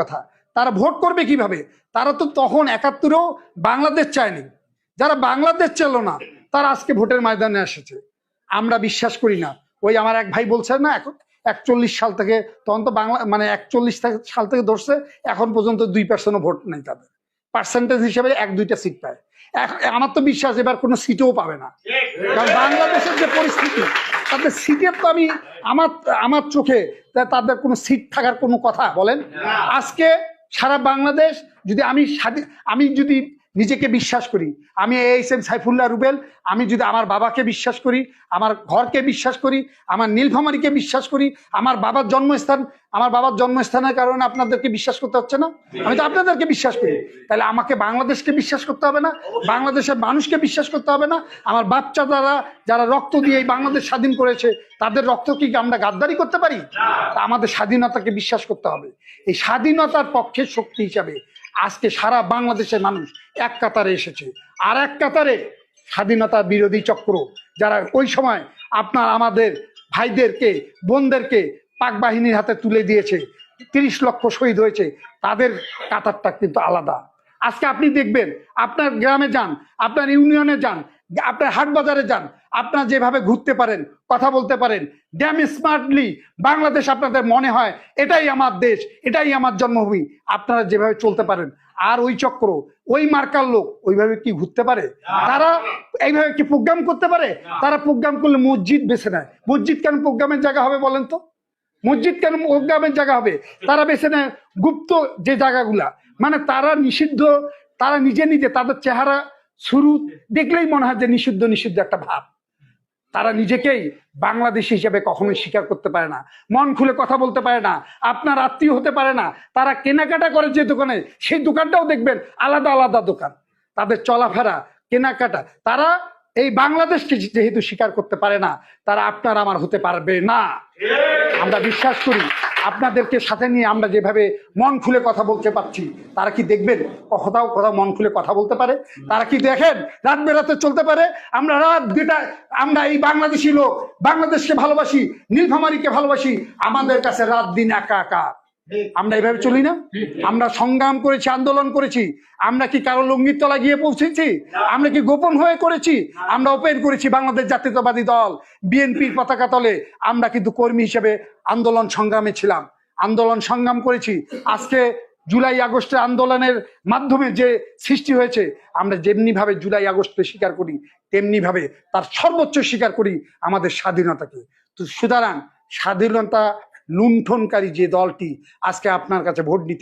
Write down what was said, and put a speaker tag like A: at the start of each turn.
A: কথা। তারা ভোট করবে কীভাবে? তারা তো তখন একাত্তরেও বাংলাদেশ চায়নি। যারা বাংলাদেশ চাইল না, তারা আজকে ভোটের ময়দানে এসেছে। আমরা বিশ্বাস করি না। ওই আমার এক ভাই বলছে না এখন একচল্লিশ সাল থেকে তখন তো বাংলা মানে একচল্লিশ সাল থেকে ধরছে, এখন পর্যন্ত দুই পার্সেন্টও ভোট নেই তাদের। পার্সেন্টেজ হিসেবে এক দুইটা সিট পায়। এক- আমার তো বিশ্বাস এবার কোনো সিটও পাবে না। কারণ বাংলাদেশের যে পরিস্থিতি তাদের সিটের তো আমি আমার আমার চোখে তাদের কোনো সিট থাকার কোনো কথা বলেন? আজকে সারা বাংলাদেশ যদি আমি স্বাধীন আমি যদি নিজেকে বিশ্বাস করি। আমি এইচ এম সাইফুল্লাহ রুবেল, আমি যদি আমার বাবাকে বিশ্বাস করি, আমার ঘরকে বিশ্বাস করি, আমার নীলফামারিকে বিশ্বাস করি, আমার বাবার জন্মস্থান, আমার বাবার জন্মস্থানের কারণে আপনাদেরকে বিশ্বাস করতে হচ্ছে না? আমি তো আপনাদেরকে বিশ্বাস করি। তাহলে আমাকে বাংলাদেশকে বিশ্বাস করতে হবে না? বাংলাদেশের মানুষকে বিশ্বাস করতে হবে না? আমার বাচ্চা দ্বারা যারা রক্ত দিয়ে এই বাংলাদেশ স্বাধীন করেছে, তাদের রক্ত কি আমরা গাদ্দারি করতে পারি? তা আমাদের স্বাধীনতাকে বিশ্বাস করতে হবে। এই স্বাধীনতার পক্ষে শক্তি হিসাবে আজকে সারা বাংলাদেশের মানুষ এক কাতারে এসেছে। আর এক কাতারে স্বাধীনতা বিরোধী চক্র, যারা ওই সময় আপনার আমাদের ভাইদেরকে, বোনদেরকে পাক বাহিনীর হাতে তুলে দিয়েছে, তিরিশ লক্ষ শহীদ হয়েছে, তাদের কাতারটা কিন্তু আলাদা। আজকে আপনি দেখবেন, আপনার গ্রামে যান, আপনার ইউনিয়নে যান, আপনার হাট বাজারে যান আপনার যেভাবে ঘুরতে পারেন কথা বলতে পারেন ড্যাম স্মার্টলি বাংলাদেশ আপনাদের মনে হয় এটাই আমার দেশ এটাই আমার জন্মভূমি আপনারা যেভাবে চলতে পারেন আর ওই চক্র ওই মার্কার লোক ওইভাবে কি ঘুরতে পারে? তারা এইভাবে কি প্রোগ্রাম করতে পারে? তারা প্রোগ্রাম করলে মসজিদ বেছে নেয়। মসজিদ কেন প্রোগ্রামের জায়গা হবে বলেন তো? মসজিদ কেন প্রোগ্রামের জায়গা হবে? তারা বেছে নেয় গুপ্ত যে জায়গাগুলা। মানে তারা নিষিদ্ধ তারা নিজে নিজে তাদের চেহারা শুরু দেখলেই মনে হয় যে নিষিদ্ধ নিষিদ্ধ একটা ভাব। তারা নিজেকেই বাংলাদেশি হিসেবে কখনোই স্বীকার করতে পারে না। মন খুলে কথা বলতে পারে না। আপনার আত্মীয় হতে পারে না। তারা কেনাকাটা করে যে দোকানে, সেই দোকানটাও দেখবেন আলাদা আলাদা দোকান। তাদের চলাফেরা, কেনাকাটা, তারা এই বাংলাদেশকে যেহেতু স্বীকার করতে পারে না, তারা আপনার আমার হতে পারবে না। আমরা বিশ্বাস করি আপনাদেরকে সাথে নিয়ে আমরা যেভাবে মন খুলে কথা বলতে পারছি, তারা কি দেখবেন? কোথাও কোথাও মন খুলে কথা বলতে পারে। তারা কি দেখেন? রাত বেরাতে চলতে পারে। আমরা রাত যেটা আমরা এই বাংলাদেশি লোক, বাংলাদেশকে ভালোবাসি, নীলফামারিকে ভালোবাসি, আমাদের কাছে রাত দিন একা একা। আমরা এভাবে চলি না? আমরা সংগ্রাম করেছি, আন্দোলন করেছি। আমরা কি কারও লঙ্গির তলা গিয়ে পৌঁছেছি? আমরা কি গোপন হয়ে করেছি? আমরা ওপেন করেছি বাংলাদেশ জাতীয়তাবাদী দল। বিএনপির পতাকা তলে আমরা কিন্তু কর্মী হিসেবে আন্দোলন সংগ্রামে ছিলাম। আন্দোলন সংগ্রাম করেছি। আজকে জুলাই আগস্টের আন্দোলনের মাধ্যমে যে সৃষ্টি হয়েছে, আমরা যেমনি ভাবে জুলাই আগস্টকে স্বীকার করি তেমনি ভাবে তার সর্বোচ্চ স্বীকার করি আমাদের স্বাধীনতাকে। তো সুতরাং স্বাধীনতা লুণ্ঠনকারী যে দলটি, আজকে আপনার কাছে ভোট নিতে